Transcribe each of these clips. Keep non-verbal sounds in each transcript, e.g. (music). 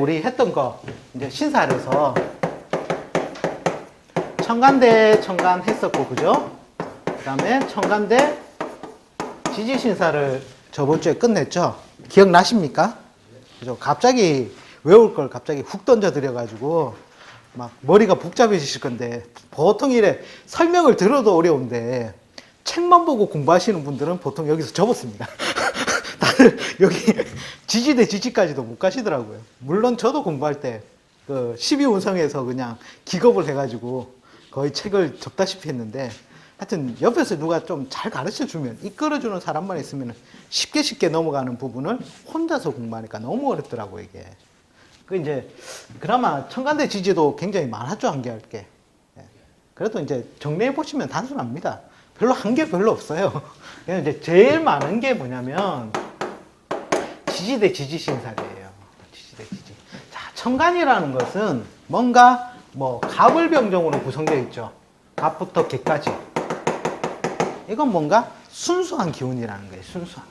우리 했던 거 이제 신사에서 청간대 청간 했었고 그죠? 그 다음에 청간대 지지 신사를 저번 주에 끝냈죠. 기억나십니까? 그죠? 갑자기 외울 걸 갑자기 훅 던져 드려 가지고 막 머리가 복잡해지실 건데 보통 이래 설명을 들어도 어려운데 책만 보고 공부하시는 분들은 보통 여기서 접었습니다. (laughs) 다들 (laughs) 여기 지지대 지지까지도 못 가시더라고요. 물론 저도 공부할 때 그 12운성에서 그냥 기겁을 해가지고 거의 책을 접다시피 했는데 하여튼 옆에서 누가 좀 잘 가르쳐 주면 이끌어주는 사람만 있으면 쉽게 쉽게 넘어가는 부분을 혼자서 공부하니까 너무 어렵더라고 이게. 그 이제 그나마 청간대 지지도 굉장히 많았죠 한계할 게. 예. 그래도 이제 정리해 보시면 단순합니다. 별로 한 게 별로 없어요. 그냥 이제 제일 많은 게 뭐냐면 지지대 지지 신살이에요. 지지대 지지. 자, 청간이라는 것은 뭔가 뭐 갑을 병정으로 구성되어 있죠. 갑부터 개까지. 이건 뭔가 순수한 기운이라는 거예요. 순수한.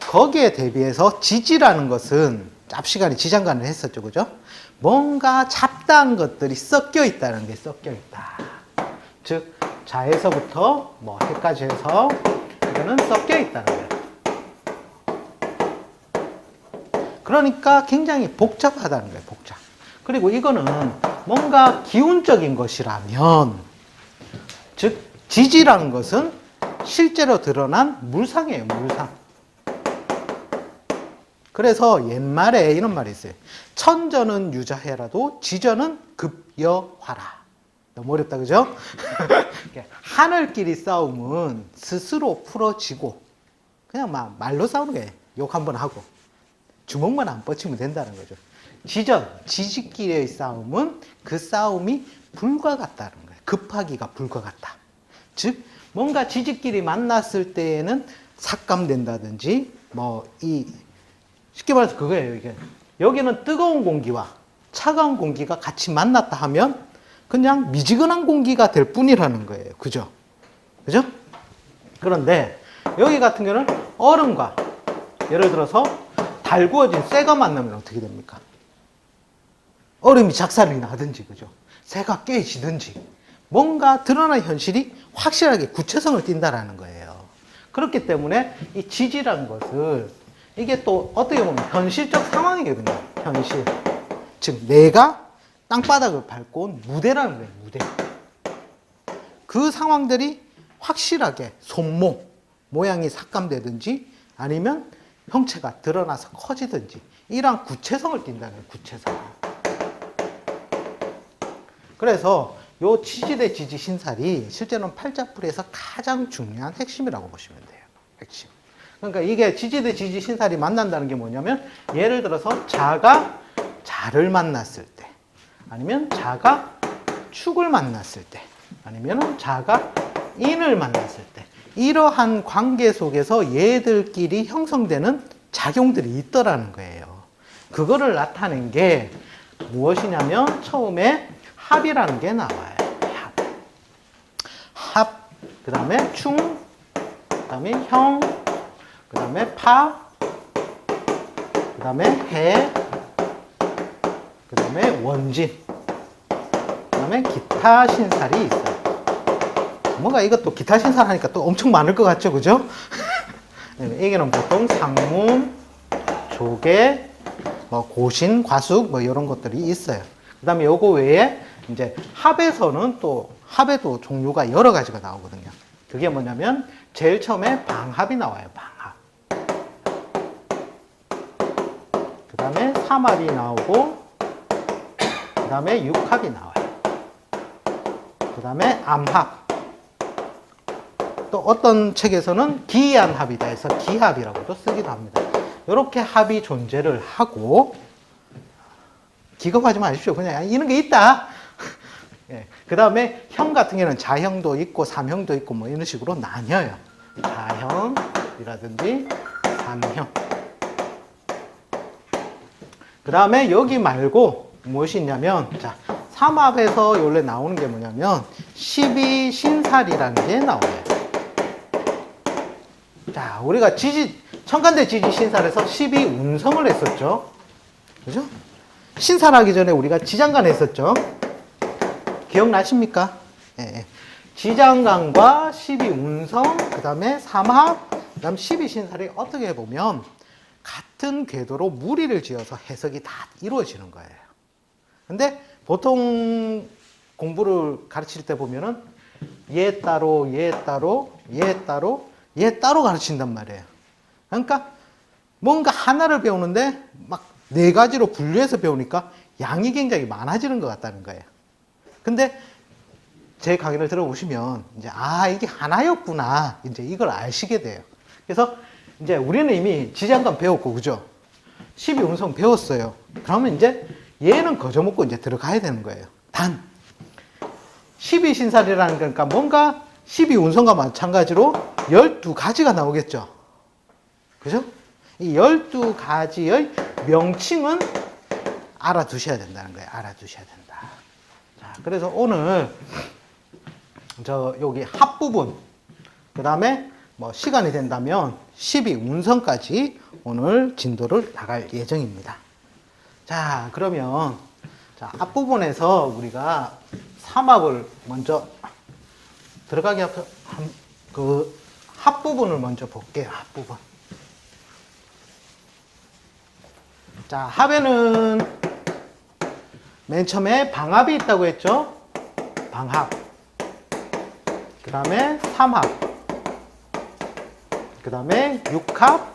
거기에 대비해서 지지라는 것은 앞시간에 지장간을 했었죠. 그죠? 뭔가 잡다한 것들이 섞여 있다는 게 섞여 있다. 즉, 자에서부터 뭐 해까지 해서 이거는 섞여 있다는 거예요. 그러니까 굉장히 복잡하다는 거예요. 복잡. 그리고 이거는 뭔가 기운적인 것이라면 즉 지지라는 것은 실제로 드러난 물상이에요. 물상. 그래서 옛말에 이런 말이 있어요. 천전은 유자해라도 지전은 급여화라. 너무 어렵다, 그죠? (laughs) 하늘끼리 싸움은 스스로 풀어지고, 그냥 막 말로 싸우는 거예요. 욕한 번 하고. 주먹만 안 뻗치면 된다는 거죠. 지전, 지지끼리의 싸움은 그 싸움이 불과 같다는 거예요. 급하기가 불과 같다. 즉, 뭔가 지지끼리 만났을 때에는 삭감된다든지, 뭐, 이, 쉽게 말해서 그거예요, 이게. 여기는 뜨거운 공기와 차가운 공기가 같이 만났다 하면 그냥 미지근한 공기가 될 뿐이라는 거예요. 그죠? 그죠? 그런데 여기 같은 경우는 얼음과 예를 들어서 달구어진 쇠가 만나면 어떻게 됩니까? 얼음이 작살이 나든지, 그죠? 새가 깨지든지 뭔가 드러난 현실이 확실하게 구체성을 띈다라는 거예요. 그렇기 때문에 이 지지라는 것을 이게 또 어떻게 보면 현실적 상황이거든요. 현실. 즉, 내가 땅바닥을 밟고 온 무대라는 거예요. 무대. 그 상황들이 확실하게 손모, 모양이 삭감되든지 아니면 형체가 드러나서 커지든지 이러한 구체성을 띈다는. 구체성. 그래서 요 지지대 지지 신살이 실제로는 팔자풀이에서 가장 중요한 핵심이라고 보시면 돼요. 핵심. 그러니까 이게 지지대 지지 신살이 만난다는 게 뭐냐면 예를 들어서 자가 자를 만났을 때 아니면 자가 축을 만났을 때 아니면 자가 인을 만났을 때 이러한 관계 속에서 얘들끼리 형성되는 작용들이 있더라는 거예요. 그거를 나타낸 게 무엇이냐면 처음에 합이라는 게 나와요. 합. 합, 그 다음에 충, 그 다음에 형, 그 다음에 파, 그 다음에 해, 그 다음에 원진, 그 다음에 기타 신살이 있어요. 뭔가 이것도 기타 신살 하니까 또 엄청 많을 것 같죠, 그죠? (laughs) 네, 이게는 보통 상문, 조개, 뭐 고신, 과숙 뭐 이런 것들이 있어요. 그 다음에 요거 외에 이제 합에서는 또 합에도 종류가 여러 가지가 나오거든요. 그게 뭐냐면 제일 처음에 방합이 나와요. 방합. 그 다음에 삼합이 나오고 그 다음에 육합이 나와요. 그 다음에 암합. 또 어떤 책에서는 기이한합이다 해서 기합이라고도 쓰기도 합니다. 이렇게 합이 존재를 하고 기겁하지 마십시오. 그냥 이런 게 있다. (laughs) 예. 그 다음에 형 같은 경우는 자형도 있고 삼형도 있고 뭐 이런 식으로 나뉘어요. 자형이라든지 삼형. 그 다음에 여기 말고 무엇이 있냐면 자 삼합에서 원래 나오는 게 뭐냐면 12 신살이라는 게 나와요. 자, 우리가 지지, 청간대 지지 신사에서 12 운성을 했었죠. 그죠? 신사하기 전에 우리가 지장간 했었죠. 기억나십니까? 예, 예. 지장간과 12 운성, 그 다음에 삼합, 그 다음 12 신사를 어떻게 보면 같은 궤도로 무리를 지어서 해석이 다 이루어지는 거예요. 근데 보통 공부를 가르칠 때 보면은 얘 따로, 얘 따로, 얘 따로, 얘 따로 가르친단 말이에요. 그러니까 뭔가 하나를 배우는데 막 네 가지로 분류해서 배우니까 양이 굉장히 많아지는 것 같다는 거예요. 근데 제 강의를 들어보시면 이제 아 이게 하나였구나 이제 이걸 아시게 돼요. 그래서 이제 우리는 이미 지장간 배웠고 그죠? 12운성 배웠어요. 그러면 이제 얘는 거저먹고 이제 들어가야 되는 거예요. 단 12신살이라는 거니까 뭔가 12운성과 마찬가지로 12가지가 나오겠죠. 그죠? 이 12가지의 명칭은 알아두셔야 된다는 거예요. 알아두셔야 된다. 자, 그래서 오늘 저 여기 합부분, 그 다음에 뭐 시간이 된다면 12운성까지 오늘 진도를 나갈 예정입니다. 자, 그러면 자, 앞부분에서 우리가 삼합을 먼저 들어가기 한, 그 합부분을 먼저 볼게요. 합부분. 자, 합에는 맨 처음에 방합이 있다고 했죠? 방합. 그 다음에 삼합. 그 다음에 육합.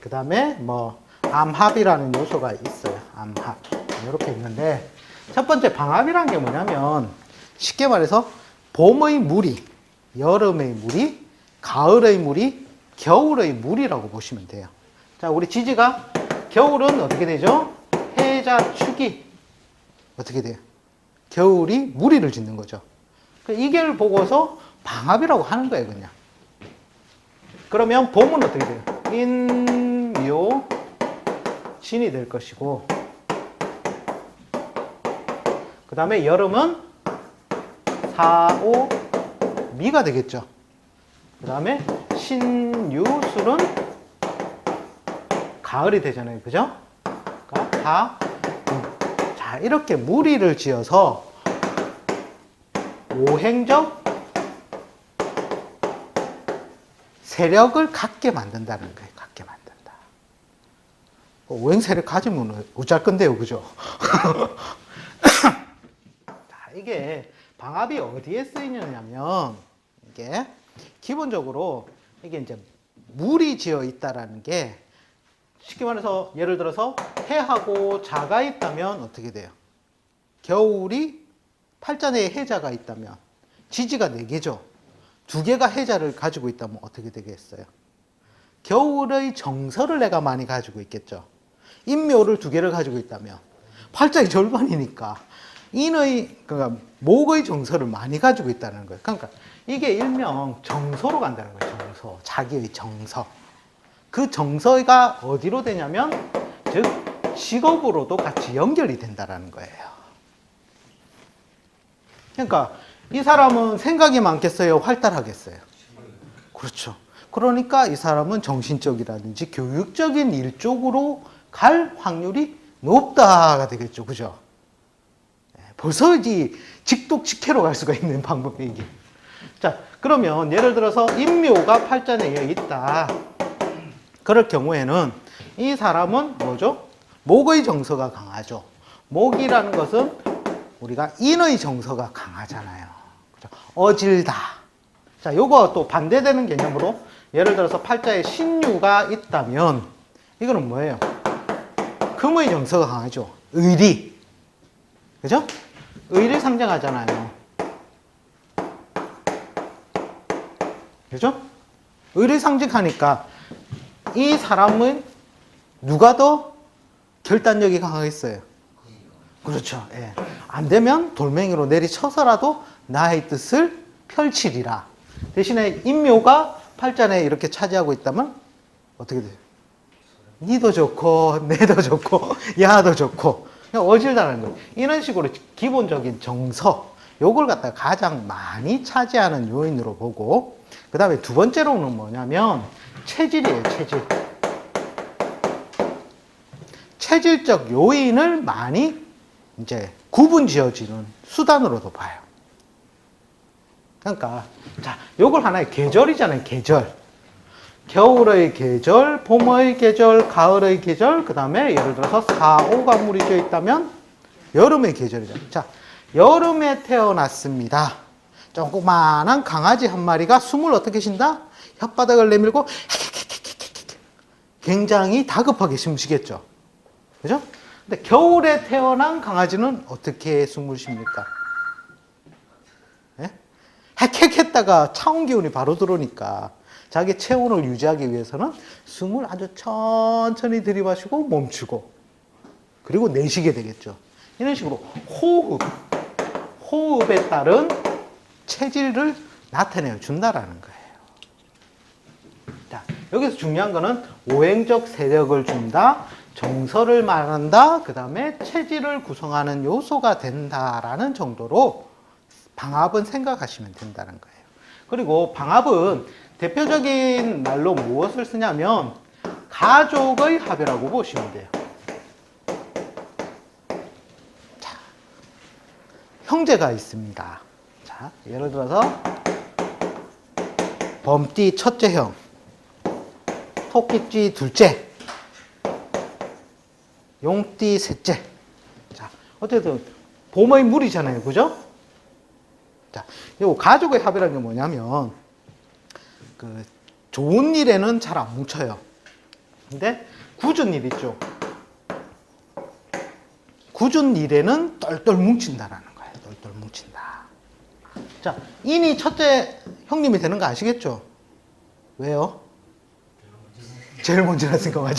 그 다음에 뭐 암합이라는 요소가 있어요. 암합. 이렇게 있는데 첫 번째 방합이라는 게 뭐냐면 쉽게 말해서 봄의 물이, 여름의 물이, 가을의 물이, 겨울의 물이라고 보시면 돼요. 자, 우리 지지가 겨울은 어떻게 되죠? 해자 축이 어떻게 돼요? 겨울이 무리를 짓는 거죠. 그 이걸 보고서 방합이라고 하는 거예요, 그냥. 그러면 봄은 어떻게 돼요? 인 묘 진이 될 것이고 그 다음에 여름은 사오 미가 되겠죠. 그 다음에 신유술은 가을이 되잖아요. 그죠? 그러니까 다, 음. 자, 이렇게 무리를 지어서 오행적 세력을 갖게 만든다는 거예요. 갖게 만든다. 뭐 오행 세력 가지면 어쩔 건데요. 그죠? (coughs) 자, 이게 방합이 어디에 쓰이냐면 이게 기본적으로 이게 이제 물이 지어 있다라는 게 쉽게 말해서 예를 들어서 해하고 자가 있다면 어떻게 돼요? 겨울이 팔자내에 해자가 있다면 지지가 네 개죠. 두 개가 해자를 가지고 있다면 어떻게 되겠어요? 겨울의 정서를 내가 많이 가지고 있겠죠. 인묘를 두 개를 가지고 있다면 팔자의 절반이니까 인의 그러니까 목의 정서를 많이 가지고 있다는 거예요. 그러니까 이게 일명 정서로 간다는 거예요. 정서, 자기의 정서. 그 정서가 어디로 되냐면 즉 직업으로도 같이 연결이 된다라는 거예요. 그러니까 이 사람은 생각이 많겠어요, 활달하겠어요. 그렇죠. 그러니까 이 사람은 정신적이라든지 교육적인 일 쪽으로 갈 확률이 높다가 되겠죠, 그죠? 네, 벌써 이 직독 직해로 갈 수가 있는 방법이 이게. 자, 그러면 예를 들어서 인묘가 팔자 내에 있다. 그럴 경우에는 이 사람은 뭐죠? 목의 정서가 강하죠. 목이라는 것은 우리가 인의 정서가 강하잖아요. 그죠? 어질다. 자, 요거 또 반대되는 개념으로 예를 들어서 팔자에 신유가 있다면 이거는 뭐예요? 금의 정서가 강하죠. 의리. 그죠? 의리 상징하잖아요. 그죠? 의리 상징하니까 이 사람은 누가 더 결단력이 강하겠어요? 그렇죠. 예. 안 되면 돌멩이로 내리쳐서라도 나의 뜻을 펼치리라. 대신에 인묘가 팔자에 이렇게 차지하고 있다면 어떻게 돼요? 니도 좋고 내도 좋고 야도 좋고. 그냥 어질다는 거예요. 이런 식으로 기본적인 정서 요걸 갖다가 가장 많이 차지하는 요인으로 보고 그 다음에 두 번째로는 뭐냐면 체질이에요 체질. 체질적 요인을 많이 이제 구분 지어지는 수단으로도 봐요. 그러니까 자 요걸 하나의 계절이잖아요 계절 겨울의 계절, 봄의 계절, 가을의 계절, 그 다음에 예를 들어서 4, 5가 물이져 있다면 여름의 계절이죠. 자, 여름에 태어났습니다. 조그만한 강아지 한 마리가 숨을 어떻게 쉰다? 혓바닥을 내밀고 굉장히 다급하게 숨 쉬겠죠. 그죠? 근데 겨울에 태어난 강아지는 어떻게 숨을 쉽니까? 예? 헥헥 했다가 차온 기운이 바로 들어오니까 자기 체온을 유지하기 위해서는 숨을 아주 천천히 들이마시고 멈추고 그리고 내쉬게 되겠죠. 이런 식으로 호흡, 호흡에 따른 체질을 나타내 준다라는 거예요. 자, 여기서 중요한 거는 오행적 세력을 준다, 정서를 말한다, 그 다음에 체질을 구성하는 요소가 된다라는 정도로 방합은 생각하시면 된다는 거예요. 그리고 방합은 대표적인 말로 무엇을 쓰냐면 가족의 합이라고 보시면 돼요. 자, 형제가 있습니다. 자, 예를 들어서 범띠 첫째 형, 토끼띠 둘째, 용띠 셋째. 자, 어쨌든 봄의 물이잖아요. 그죠? 자, 요 가족의 합이라는 게 뭐냐면 그 좋은 일에는 잘 안 뭉쳐요. 근데 굳은 일 있죠. 굳은 일에는 똘똘 뭉친다라는 거예요. 똘똘 뭉친다. 자, 인이 첫째 형님이 되는 거 아시겠죠? 왜요? 제일 먼저 났으니까 맞아요.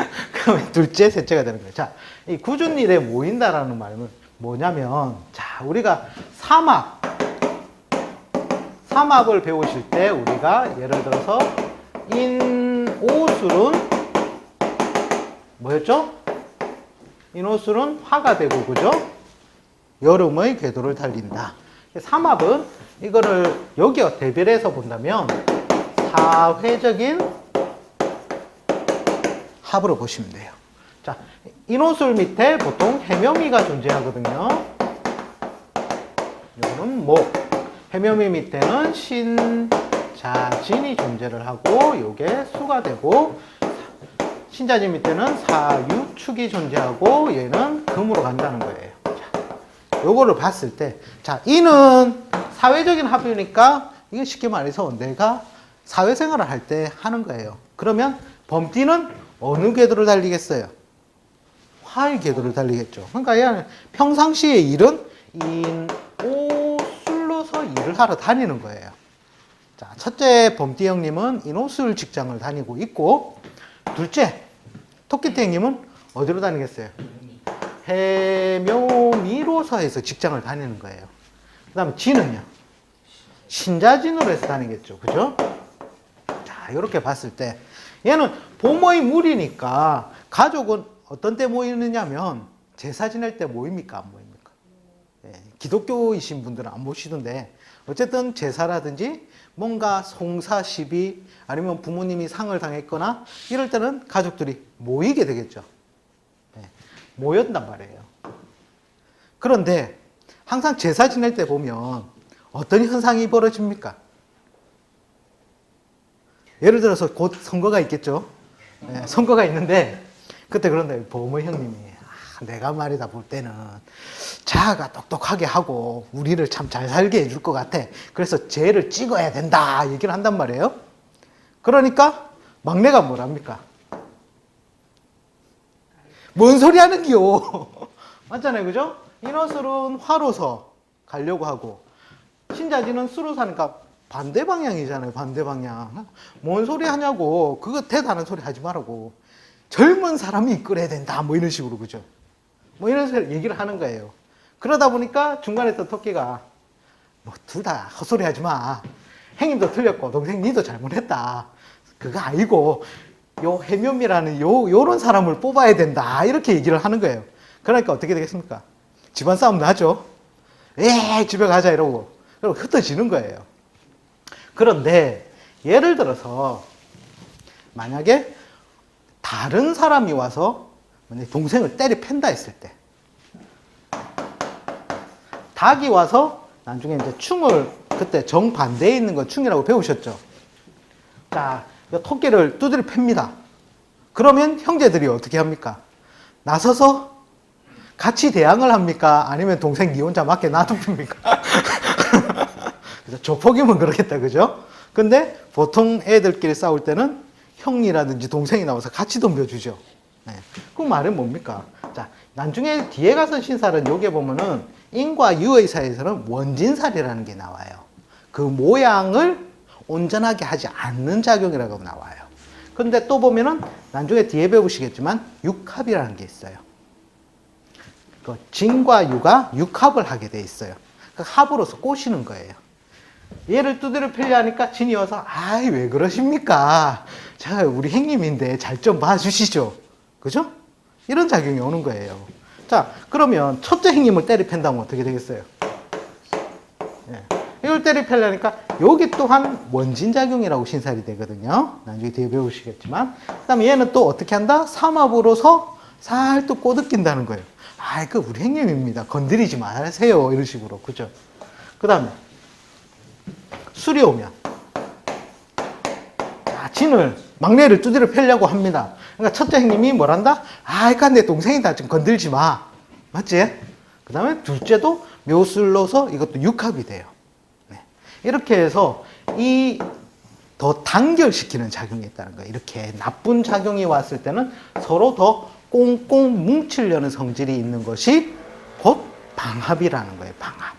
(laughs) 그러면 둘째, 셋째가 되는 거예요. 자, 이 굳은 일에 모인다라는 말은 뭐냐면, 자, 우리가 사막, 삼합을 배우실 때 우리가 예를 들어서 인오술은 뭐였죠? 인오술은 화가 되고 그죠? 여름의 궤도를 달린다. 삼합은 이거를 여기와 대별해서 본다면 사회적인 합으로 보시면 돼요. 자, 인오술 밑에 보통 해묘미가 존재하거든요. 이거는 목, 해묘미 밑에는 신자진이 존재를 하고 요게 수가 되고 신자진 밑에는 사유축이 존재하고 얘는 금으로 간다는 거예요. 자, 요거를 봤을 때, 자, 이는 사회적인 합이니까 이게 쉽게 말해서 내가 사회생활을 할 때 하는 거예요. 그러면 범띠는 어느 궤도를 달리겠어요? 화의 궤도를 달리겠죠. 그러니까 얘는 평상시의 일은 인, 일을 하러 다니는 거예요. 자, 첫째 범띠 형님은 인호술 직장을 다니고 있고, 둘째 토끼띠 형님은 어디로 다니겠어요? 해묘미로서 해서 직장을 다니는 거예요. 그 다음에 진은요? 신자진으로 해서 다니겠죠. 그죠? 자, 이렇게 봤을 때, 얘는 봄의 물이니까 가족은 어떤 때 모이느냐면 제사 지낼 때 모입니까? 안 모입니까? 예, 기독교이신 분들은 안 모시던데 어쨌든 제사라든지 뭔가 송사 시비 아니면 부모님이 상을 당했거나 이럴 때는 가족들이 모이게 되겠죠. 예, 모였단 말이에요. 그런데 항상 제사 지낼 때 보면 어떤 현상이 벌어집니까? 예를 들어서 곧 선거가 있겠죠. 예, 선거가 있는데 그때 그런데 보모 형님이 아, 내가 말이다 볼 때는 자아가 똑똑하게 하고 우리를 참 잘 살게 해줄 것 같아. 그래서 쟤를 찍어야 된다 얘기를 한단 말이에요. 그러니까 막내가 뭐랍니까? 뭔 소리 하는기요? (laughs) 맞잖아요, 그죠? 인어술은 화로서 가려고 하고 신자지는 수로 사니까 반대 방향이잖아요, 반대 방향. 뭔 소리 하냐고 그거 대단한 소리 하지 말라고 젊은 사람이 이끌어야 된다, 뭐 이런 식으로 그죠? 뭐 이런 식으로 얘기를 하는 거예요. 그러다 보니까 중간에 또 토끼가 뭐 둘 다 헛소리 하지 마. 행님도 틀렸고 동생 니도 잘못했다. 그거 아니고 요 해묘미라는 요 요런 사람을 뽑아야 된다. 이렇게 얘기를 하는 거예요. 그러니까 어떻게 되겠습니까? 집안 싸움 나죠. 에 집에 가자 이러고 그리고 흩어지는 거예요. 그런데 예를 들어서 만약에 다른 사람이 와서 만약에 동생을 때리 팬다 했을 때 닭이 와서 나중에 이제 충을 그때 정반대에 있는 건 충이라고 배우셨죠. 자, 이 토끼를 두드려 팹니다. 그러면 형제들이 어떻게 합니까? 나서서 같이 대항을 합니까? 아니면 동생 니 혼자 맞게 놔둡니까? 조폭이면 그러겠다, 그죠? 근데 보통 애들끼리 싸울 때는 형이라든지 동생이 나와서 같이 덤벼주죠. 네. 그 말은 뭡니까? 자, 나중에 뒤에 가서 신살은 여기에 보면은 인과 유의 사이에서는 원진살이라는 게 나와요. 그 모양을 온전하게 하지 않는 작용이라고 나와요. 근데 또 보면은 나중에 뒤에 배우시겠지만 육합이라는 게 있어요. 그 진과 유가 육합을 하게 돼 있어요. 그 합으로서 꼬시는 거예요. 얘를 두드려 패려하니까 진이 와서 아이 왜 그러십니까? 제가 우리 형님인데 잘 좀 봐주시죠. 그죠? 이런 작용이 오는 거예요. 자 그러면 첫째 형님을 때려 팬다면 어떻게 되겠어요? 예. 이걸 때려 패려니까 여기 또한 원진작용이라고 신살이 되거든요. 나중에 뒤에 배우시겠지만. 그 다음에 얘는 또 어떻게 한다? 삼합으로서 살또 꼬드낀다는 거예요. 아이, 그 우리 형님입니다. 건드리지 마세요. 이런 식으로. 그죠? 그 다음에 술이 오면 자, 진을 막내를 두드려 패려고 합니다. 그러니까 첫째 형님이 뭐란다? 아, 그러니까 내 동생이다. 좀 건들지 마. 맞지? 그 다음에 둘째도 묘술로서 이것도 육합이 돼요. 네. 이렇게 해서 이 더 단결시키는 작용이 있다는 거예요. 이렇게 나쁜 작용이 왔을 때는 서로 더 꽁꽁 뭉치려는 성질이 있는 것이 곧 방합이라는 거예요. 방합.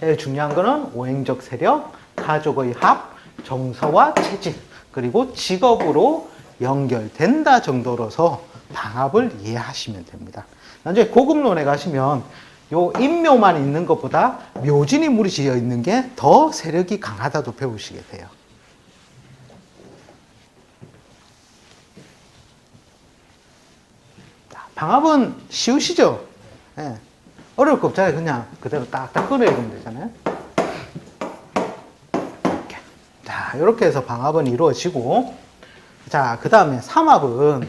제일 중요한 거는 오행적 세력, 가족의 합, 정서와 체질, 그리고 직업으로 연결된다 정도로서 방합을 이해하시면 됩니다. 나중에 고급론에 가시면 요 인묘만 있는 것보다 묘진이 무리지어 있는 게 더 세력이 강하다도 배우시게 돼요. 자, 방합은 쉬우시죠? 예. 어려울 거 없잖아요. 그냥 그대로 딱딱 끊어내면 되잖아요. 이렇게. 자, 이렇게 해서 방합은 이루어지고, 자, 그 다음에 삼합은